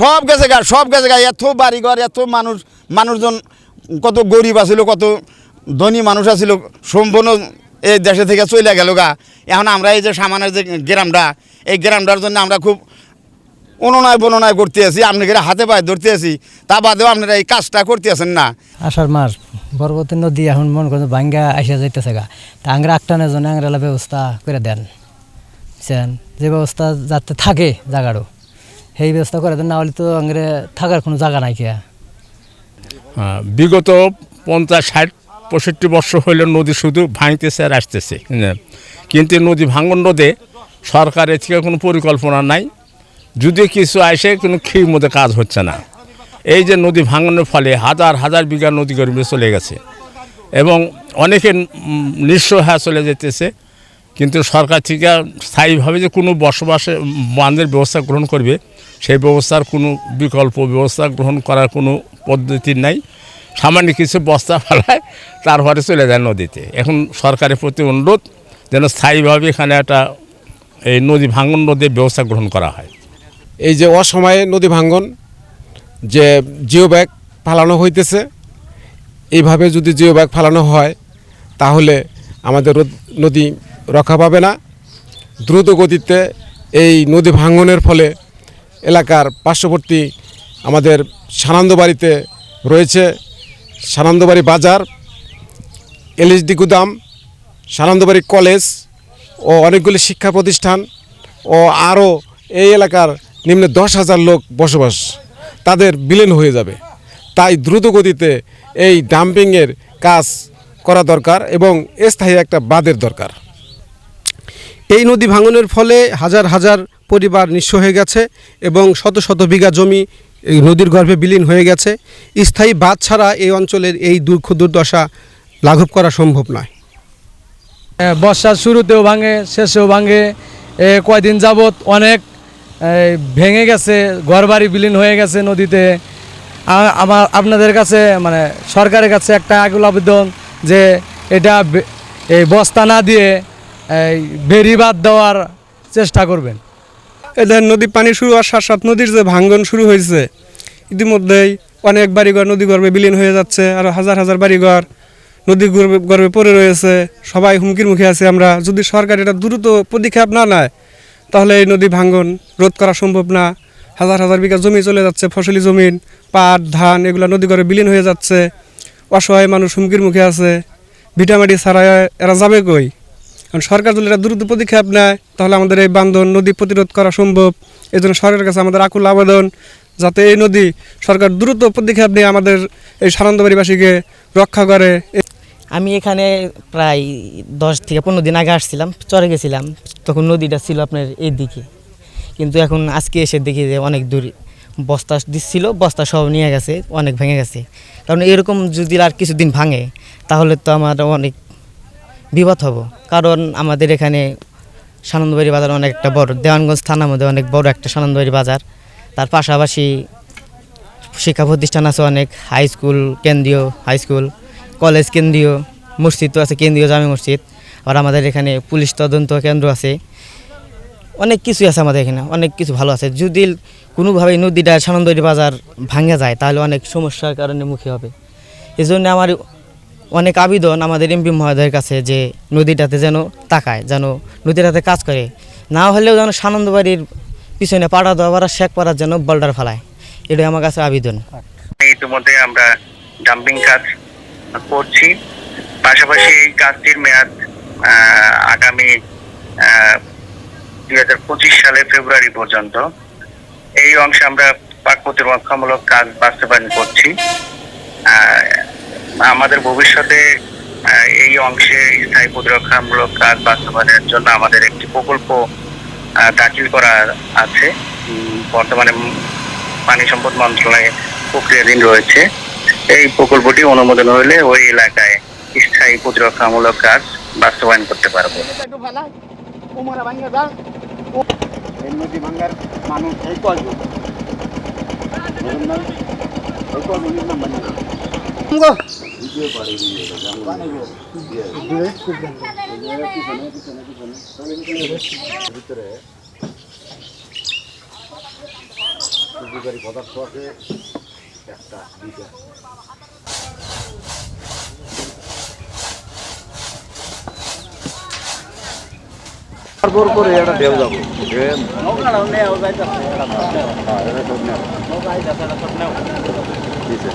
সব গেছে গা, সব গেছে গা। এত বাড়িঘর, এত মানুষ, মানুষজন কত গরিব আছিল, কত ধনী মানুষ আছিল, সম্পূর্ণ এই দেশে থেকে চলে গেল গা। এখন আমরা এই যে সামানের যে গ্রামটা, এই গ্রামটার জন্য আমরা খুব অনুনয় বননয় করতে আছি আপনাকে হাতে পায়ে ধরতে আছি। তা বাদেও আপনারা এই কাজটা করতে আছেন না। আষাঢ় মাস, পরবর্তী নদী এখন মন করছে ভাঙ্গা আসা যাইতেছে গা। তা আংরা আটটানের জন্য আংরালা ব্যবস্থা করে দেন। যে ব্যবস্থা যাতে থাকে জায়গারও সেই ব্যবস্থা করে দেন না হলে তো আংরে থাকার কোনো জায়গা নাই কে। বিগত পঞ্চাশ, ষাট, পঁয়ষট্টি বছর হইলে নদী শুধু ভাঙতেছে আর আসতেছে। হ্যাঁ। কিন্তু নদী ভাঙন রোধে সরকারের থেকে কোনো পরিকল্পনা নাই। যদি কিছু আসে, কোনো ক্ষীর মধ্যে কাজ হচ্ছে না। এই যে নদী ভাঙনের ফলে হাজার হাজার বিঘা নদী গর্ভে চলে গেছে। এবং অনেকে নিঃস্ব হয়ে চলে যেতেছে। কিন্তু সরকার থেকে স্থায়ীভাবে যে কোনো বসবাসে বাঁধের ব্যবস্থা গ্রহণ করবে, সেই ব্যবস্থার কোনো বিকল্প ব্যবস্থা গ্রহণ করার কোনো পদ্ধতি নাই। সামান্য কিছু বস্তা ফেলায় তারপরে চলে যায় নদীতে। এখন সরকারের প্রতি অনুরোধ যেন স্থায়ীভাবে এখানে একটা এই নদী ভাঙন নদীর ব্যবস্থা গ্রহণ করা হয়। এই যে অসময়ে নদী ভাঙ্গন যে জিও ব্যাগ ফালানো হইতেছে, এইভাবে যদি জিও ব্যাগ ফালানো হয়, তাহলে আমাদের নদী রক্ষা পাবে না। দ্রুত গতিতে এই নদী ভাঙ্গনের ফলে এলাকার পার্শ্ববর্তী আমাদের সানন্দবাড়িতে রয়েছে সানন্দবাড়ি বাজার এলএসডি গুদাম, সানন্দবাড়ি কলেজ ও অনেকগুলি শিক্ষা প্রতিষ্ঠান ও আরও এই এলাকার নিম্নে দশ হাজার লোক বসবাস। তাদের বিলীন হয়ে যাবে। তাই দ্রুত গতিতে এই ডাম্পিংয়ের কাজ করা দরকার এবং স্থায়ী একটা বাদের দরকার। এই নদী ভাঙনের ফলে হাজার হাজার পরিবার নিঃস্ব হয়ে গেছে এবং শত শত বিঘা জমি এই নদীর গর্ভে বিলীন হয়ে গেছে। স্থায়ী বাঁধ ছাড়া এই অঞ্চলের এই দুঃখ দুর্দশা লাঘব করা সম্ভব নয়। বর্ষার শুরুতেও ভাঙে, শেষেও ভাঙে। কয়দিন যাবৎ অনেক ভেঙে গেছে, ঘরবাড়ি বিলীন হয়ে গেছে নদীতে। আমার আপনাদের কাছে মানে সরকারের কাছে একটা আগুল আবেদন যে এটা এই বস্তা না দিয়ে এই বেরি বাদ দেওয়ার চেষ্টা করবেন। এদের নদী পানি শুরু হওয়ার সাথে নদীর যে ভাঙ্গন শুরু হয়েছে, ইতিমধ্যেই অনেক বাড়িঘর নদী গর্ভে বিলীন হয়ে যাচ্ছে, আর হাজার হাজার বাড়িঘর নদী গর্ভে পড়ে রয়েছে। সবাই হুমকির মুখে আছে আমরা। যদি সরকার এটা দ্রুত পদক্ষেপ না নেয়, তাহলে এই নদী ভাঙ্গন রোধ করা সম্ভব না। হাজার হাজার বিঘা জমি চলে যাচ্ছে, ফসলি জমিন পাট, ধান, এগুলো নদী গর্ভে বিলীন হয়ে যাচ্ছে। অসহায় মানুষ হুমকির মুখে আছে। ভিটামাটি ছাড়া এরা যাবে কই? কারণ সরকার যদি এটা দ্রুত পদক্ষেপ নেয়, তাহলে আমাদের এই বান্ধন নদী প্রতিরোধ করা সম্ভব। এই জন্য সরকারের কাছে আমাদের আকুল আবেদন যাতে এই নদী সরকার দ্রুত পদক্ষেপ নিয়ে আমাদের এই সানন্দবাড়িবাসীকে রক্ষা করে। আমি এখানে প্রায় দশ থেকে পনেরো দিন আগে আসছিলাম, চরে গেছিলাম, তখন নদীটা ছিল আপনার এই দিকে কিন্তু এখন আজকে এসে দেখি যে অনেক দূরে বস্তা দিচ্ছিল, বস্তা সব নিয়ে গেছে, অনেক ভেঙে গেছে। কারণ এরকম যদি আর কিছুদিন ভাঙে, তাহলে তো আমার অনেক বিপদ হব। কারণ আমাদের এখানে সানন্দবাড়ি বাজার অনেক একটা বড়। দেওয়ানগঞ্জ থানার মধ্যে অনেক বড় একটা সানন্দবাড়ি বাজার। তার পাশাপাশি শিক্ষা প্রতিষ্ঠান আছে অনেক। হাই স্কুল, কেন্দ্রীয় হাই স্কুল, কলেজ কেন্দ্রীয়, মসজিদ তো আছে, কেন্দ্রীয় জামে মসজিদ। আর আমাদের এখানে পুলিশ তদন্ত কেন্দ্র আছে। অনেক কিছু আছে আমাদের এখানে, অনেক কিছু ভালো আছে। যদি কোনোভাবে নদীটা সানন্দরী বাজার ভাঙে যায়, তাহলে অনেক সমস্যার কারণে মুখী হবে। এই জন্য আমার অনেক আবেদন আমাদের এমপি মহোদয়ের কাছে যে নদীটাতে যেন তাকায়, যেন নদীটাতে কাজ করে। না হলেও যেন সানন্দবাড়ির পিছনে পাড়া দেওয়া পাড়া শেখ পাড়ার যেন বল্ডার ফেলায়। এটাই আমার কাছে আবেদন। ইতিমধ্যে আমরা ডাম্পিং কাজ করছি। পাশাপাশি এই কাজটির মেয়াদ আগামী দুই হাজার পঁচিশ সালে ফেব্রুয়ারি পর্যন্ত। এই অংশে আমরা পাক প্রতিরক্ষামূলক কাজ বাস্তবায়ন করছি। আমাদের ভবিষ্যতে এই অংশে স্থায়ী প্রতিরক্ষামূলক কাজ বাস্তবায়নের জন্য আমাদের একটি প্রকল্প দাখিল করা আছে। বর্তমানে পানি সম্পদ মন্ত্রণালয়ে প্রক্রিয়াধীন রয়েছে। এই প্রকল্পটি অনুমোদন হলে ওই এলাকায় স্থায়ী প্রতিরক্ষামূলক কাজ বাস্তবায়ন করতে পারব। মানুষ কয়জন উপকারী পদার্থ আছে একটা দুইটা তারপর করে এটা দেও যাব দিছে